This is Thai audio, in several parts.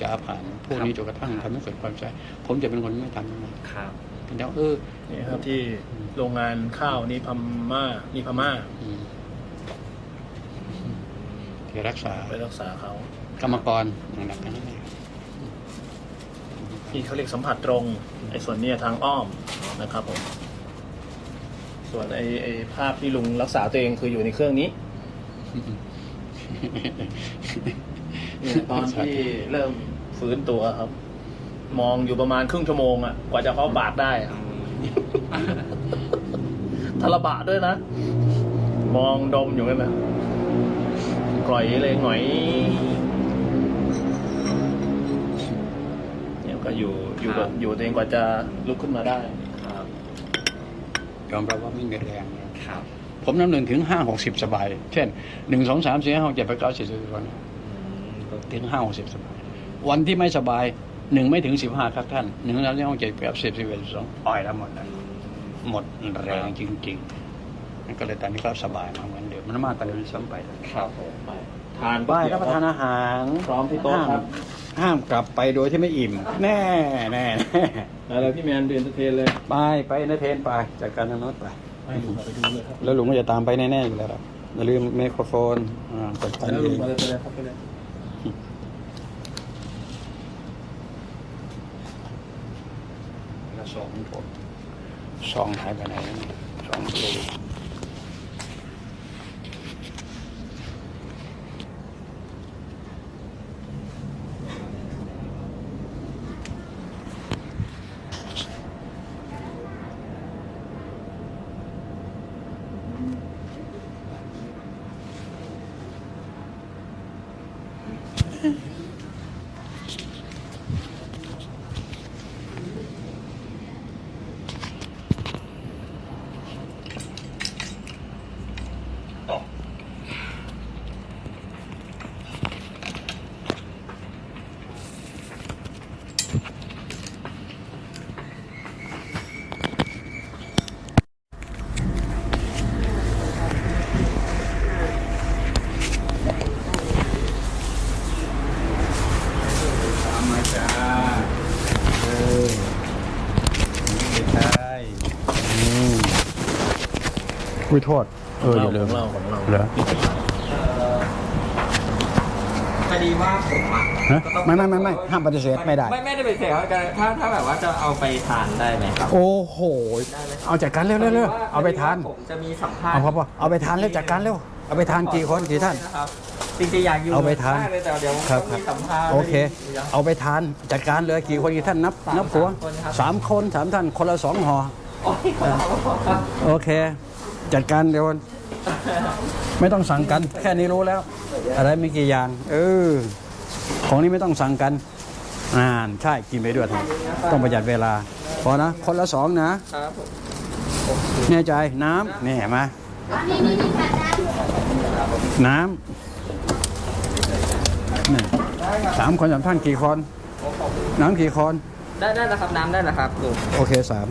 จะอาผ่านพวกนี้จนกระทั่งทำให้เกิดความใจผมจะเป็นคนไม่ทำนะครับเป็นแล้วเออนี่ครับที่โรงงานข้าวนี่พม่านี่พม่าอืมที่รักษาไปรักษาเขากรรมกรหนักๆกันนั่นเองที่เขาเรียกสัมผัสตรงไอ้ส่วนเนี้ยทางอ้อมนะครับผมส่วนไอ้ไอ้ภาพที่ลุงรักษาตัวเองคืออยู่ในเครื่องนี้เนี่ยตอนที่เริ่ม ฟื้นตัวครับ มองอยู่ประมาณครึ่งชั่วโมงอะกว่าจะเข้าปากได้อะทะละบะด้วยนะ มองดมอยู่นั่นนะกร่อยเลยหงอยเนี่ยก็อยู่อยู่กับอยู่ตัวเองกว่าจะลุกขึ้นมาได้ครับยอมรับว่าไม่มีแรงนะครับ ผมน้ำหนึ่งถึงห้าหกสิบสบาย เช่นหนึ่งสองสามสี่ห้าหกเจ็ดแปดเก้าสิบสิบเอ็ดวันถึงห้าหกสิบสบาย วันที่ไม่สบายหนึ่งไม่ถึงสิบห้าครับท่านหนึ่งแล้วที่ห้องเจ็ดแปดสิบสิบเอ็ดสิบสองอ่อยแล้วหมดแล้วหมดแรงจริงๆนั่นก็เลยตอนนี้ก็สบายมาเหมือนเดิมมันมากกว่าเดิมซ้ำไปครับผมทานไปรับประทานอาหารพร้อมที่โต๊ะครับ ห้ามกลับไปโดยที่ไม่อิ่ม แน่แน่แน่แล้วพี่แมนเดินเทนเลย ไปไปนเทนไปจากการทางโน้นไปให้ลุงไปดูเลยครับแล้วลุงก็จะตามไปแน่ๆอยู่แล้วครับอย่าลืมไมโครโฟนอ่าจัดการแล้วเอลุงงมาเลยไปเลยครับไปเลย ล้วสองผมสองหายไปไหนสองตัวตามมาจ้าเออไม่ใช่อืมอุ้ยโทษเอออย่าลืมของเราของเราเหรอพอดีว่าผมอะฮะไม่ไม่ไม่ไม่ห้ามปฏิเสธไม่ได้ ไม่ไม่ได้ไปเสียถ้าถ้าแบบว่าจะเอาไปทานได้ไหมครับ โอ้โห เอาจัดการเร็วเร็วเร็วเอาไปทานผมจะมีสัมภาษณ์เอาพอพอเอาไปทานเร็วจัดการเร็ว เอาไปทานกี่คนกี่ท่านนะครับ จริงๆอยากอยู่เอาไปทานมกเลยแต่เดี๋ยวครับต้องมีสัมภาษณ์โอเคเอาไปทานจัดการเลยกี่คนกี่ท่านนับนับหัวสามคนสามท่านคนละสองห่อโอ้ยครับโอเค จัดการเดี๋ยวไม่ต้องสั่งกัน แค่นี้รู้แล้ว อะไรไม่กี่อย่างเออของนี้ไม่ต้องสั่งกันอ่านใช่กินไปด้วยทำต้องประหยัดเวลาพอนะ คนละสองนะครับผมแน่ใจน้ำนี่เห็นไหมน้ำนี่ สามคนสามท่านกี่คนน้ำกี่คน ได้ได้แล้วครับน้ำได้แล้วครับลุงโอเคสาม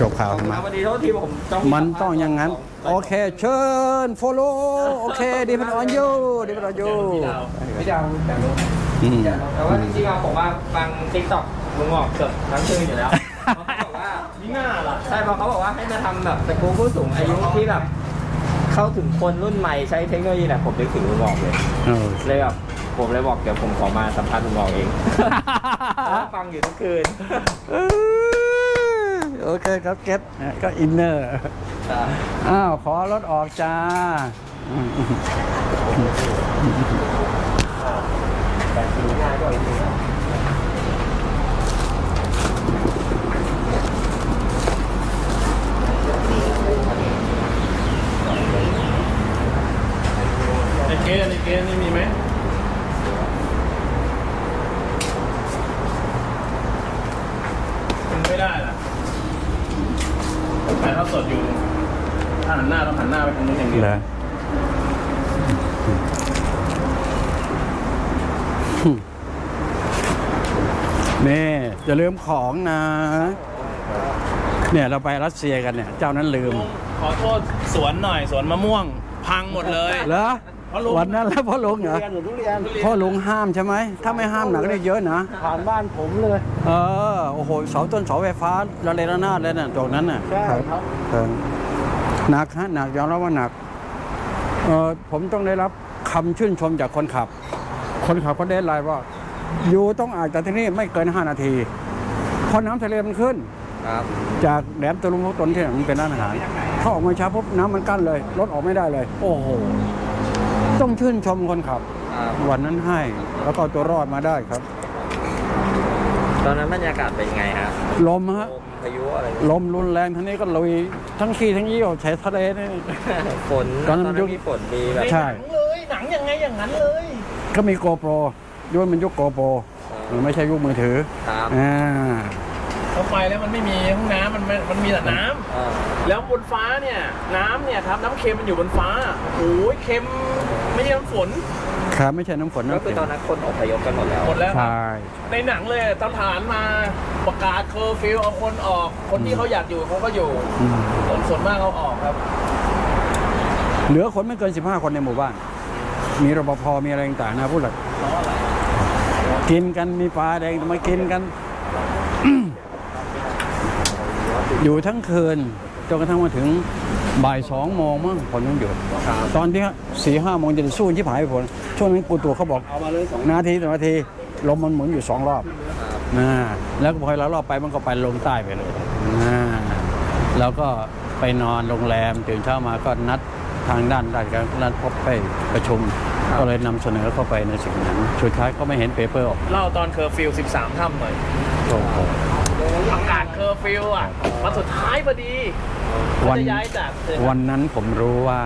จบข่าวมาวันนี้โทษทีผมต้องมันต้องอย่างนั้น โอเค เชิญ follow โอเคดีเป็นออนยูดีเป็นออนยูไม่ได้เอาแต่ลุงอืมแต่ว่าจริงๆอะผมว่าฟังติ๊กต็อกลุงออกเกือบทั้งคืนอยู่แล้วเพราะเขาบอกว่ามีหน้าล่ะใช่เพราะเขาบอกว่าให้มาทำแบบสกู๊ปผู้สูงอายุที่แบบเข้าถึงคนรุ่นใหม่ใช้เทคโนโลยีแหละผมนึกถึงลุงบอกเลยเออเลยแบบ ผมเลยบอกเดี๋ยวผมขอมาสัมภาษณ์ลุงบอกเองเพราะว่าฟังอยู่ทุกคืนเออโอเคครับเก็ตก็อินเนอร์ อ้าว ขอรถออกจ้าอืมในเกสในเกสนี่มีไหมมันไม่ได้ล่ะถ่ายทอดสดอยู่ถ้าหันหน้าต้องหันหน้าไปทางนู้นอย่าง เดียวเหรอนี่อย่าลืมของนะ เนี่ยเราไปรัสเซียกันเนี่ย เจ้านั้นลืม ขอโทษสวนหน่อยสวนมะม่วง พังหมดเลยเหรอเพราะลุงวันนั้นแล้วพ่อลุงเหรอเรียนหรือทุเรียนพ่อลุงห้ามใช่ไหม ถ้าไม่ห้ามหนักได้เยอะนะ ผ่านบ้านผมเลย เออ โอ้โห เสาต้นเสาไฟฟ้าระเลระนาดเลยน่ะตรงนั้นน่ะ ใช่ครับเออหนักฮะหนักยอมรับว่าหนักเออ ผมต้องได้รับคำชื่นชมจากคนขับ คนขับก็ได้ไลน์ว่า อยู่ต้องอาจจากที่นี่ไม่เกิน 5 นาที เพราะน้ำทะเลมันขึ้นครับจากแหลมตะลุงพวกตนที่มันเป็นร้านอาหารเขาออกมาช้าปุ๊บน้ำมันกั้นเลยรถออกไม่ได้เลย โอ้โหต้องชื่นชมคนขับครับวันนั้นให้ แล้วก็เอาตัวรอดมาได้ครับ ตอนนั้นบรรยากาศเป็นยังไงฮะลมฮะลม พายุอะไรลมรุนแรงทั้งนี้ก็ลุยทั้งขี้ทั้งเยี่ยวใช้ทะเลนี่ ฝนตอนนั้นตอนยุนั้คนมีฝนมีแบบใช่ หนังเลยหนังยังไงอย่างนั้นเลยก็มีโกโปรยุคมันยุคโกโปรมันไม่ใช่ยุคมือถือครับอ่าเขาไปแล้วมันไม่มีห้องน้ำมันมันมันมีแต่น้ำอ่าแล้วบนฟ้าเนี่ยน้ำเนี่ยครับน้ำเค็มมันอยู่บนฟ้าโอ้ยเค็มไม่ใช่น้ำฝน ครับไม่ใช่น้ำฝนก็น้ำคือเข็มตอนนั้นคนอพยพกันหมดแล้วหมดแล้วครับใช่ในหนังเลยทหารมาประกาศเคอร์ฟิวเอาคนออก คนที่เขาอยากอยู่เขาก็อยู่อืมคนส่วนมากเขาออกครับ เหลือคนไม่เกิน 15 คนในหมู่บ้าน มีรปภมีอะไรต่างๆนะพูดเลยกินกันมีปลาแดงมากินกัน อยู่ทั้งคืนจนกระทั่งมาถึง บ่ายสองโมงมั้งคนต้องหยุดตอนที่สี่ห้าโมงจะสู้ที่ผายผลช่วงนั้นปูตัวเขาบอกเอามาเลยสองนาทีต่อนาทีลมมันหมุนอยู่สองรอบนะแล้วพอเรารอบไปมันก็ไปลงใต้ไปเลยนะแล้วก็ไปนอนโรงแรมตื่นเช้ามาก็นัดทางด้านด้านการนัดพบไปประชุมก็เลยนำเสนอเข้าไปในสิ่งนั้น สุดท้ายก็ไม่เห็นเปเปอร์ออกเล่าตอนเคอร์ฟิว 13 ค่ำหน่อยโอ้โหประกาศเคอร์ฟิวอะวันสุดท้ายพอดี วันเขาจะย้ายจากเถอะวันนั้นผมรู้ว่า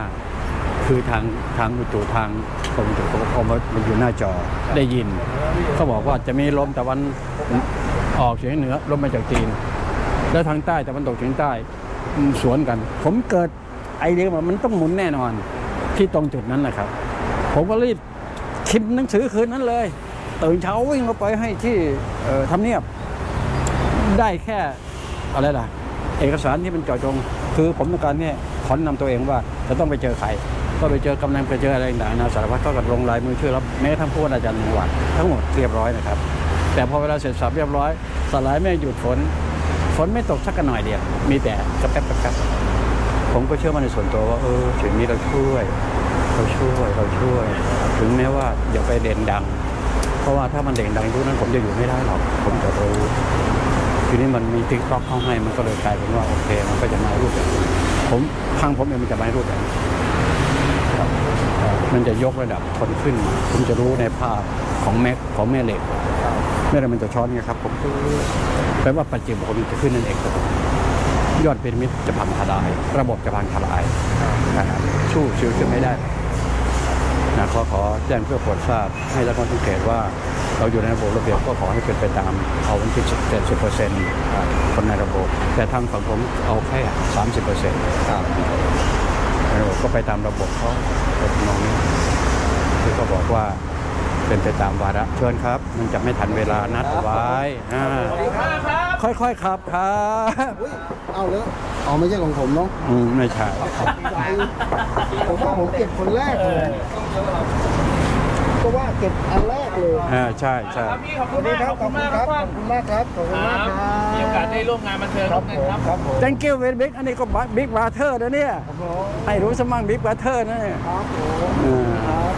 คือทางทางอุตุทางกรมอุตุเขาเอามามันอยู่หน้าจอได้ยิน เขาบอกว่าจะมีลมตะวันออกเฉียงเหนือลมมาจากจีน แล้วทางใต้ตะวันตกเฉียงใต้อืมสวนกัน ผมเกิดไอเดียว่ามันต้องหมุนแน่นอนที่ตรงจุดนั้นแหละครับ ผมก็รีบคิดหนังสือคืนนั้นเลยตื่นเช้าวิ่งมาไปให้ที่เอ่อทำเนียบได้แค่อะไรล่ะ เอกสารที่มันเจาะจง คือผมต้องการเนี่ยขอนนำตัวเองว่าจะต้องไปเจอใคร ก็ไปเจอกำนันไปเจออะไรต่างๆนานาสารพัดก็กับลงลายมือชื่อรับแม้กระทั้งผู้ว่าอาจารย์จังหวัดทั้งหมดเรียบร้อยนะครับ แต่พอเวลาเสร็จสับเรียบร้อย สลายไม่หยุดฝนฝนไม่ตกสักกันหน่อยเดียวมีแต่กระแป๊บกระแป๊บผมก็เชื่อมันในส่วนตัวว่าเออสิ่งนี้เราช่วย เราช่วยเราช่วย ถึงแม้ว่าอย่าไปเด่นดัง เพราะว่าถ้ามันเด่นดังยุคนั้นผมจะอยู่ไม่ได้หรอกผมจะรู้ ทีนี้มันมีติ๊กต็อกเข้าให้มันก็เลยกลายเป็นว่าโอเค มันก็จะมารูปแบบนี้ผมทางผมเองมันจะมารูปแบบนี้มันจะยกระดับคนขึ้นมาผมจะรู้ในภาพของแม็กของแม่เหล็กแม่เหล็กมันจะช้อนไงครับ ผมแปลว่าปัจเจกบุคคลมันจะขึ้นนั่นเองครับยอดพีระมิดจะพังทลาย ระบบจะพังทลายนะครับสู้ชีวิตขึ้นไม่ได้นะขอขอแจ้งเพื่อโปรดทราบให้รับความสังเกตว่า เราอยู่ในระบบระเบียบก็ขอให้เป็นไปตาม เอาวันที่เจ็ดสิบเปอร์เซ็นต์คนในระบบ แต่ทางฝั่งผมเอาแค่สามสิบเปอร์เซ็นต์ครับในระบบก็ไปตามระบบเขาเป็นน้องนี้ที่เขาบอกว่าเป็นไปตามวาระเชิญครับ มันจะไม่ทันเวลานัดไว้อ่าขอบคุณมากครับค่อยๆครับครับอุ๊ยเอาแล้วเอาไม่ใช่ของผมเนาะอืมไม่ใช่ผมว่าผมเก็บคนแรกเลย ก็ว่าเก็บอันแรกเลยอ่าใช่ใช่ครับพี่ขอบคุณมากขอบคุณมากครับขอบคุณมากครับขอบคุณมากครับมีโอกาสได้ร่วมงานบันเทิงคร่รัวบมผกันมครับครับผม thank you very big อันนี้ก็บิ๊กบราเธอร์นะเนี่ยครับผมให้รู้สมั่งบิ๊กบราเธอร์นะเนี่ยครับผมอ่าครับ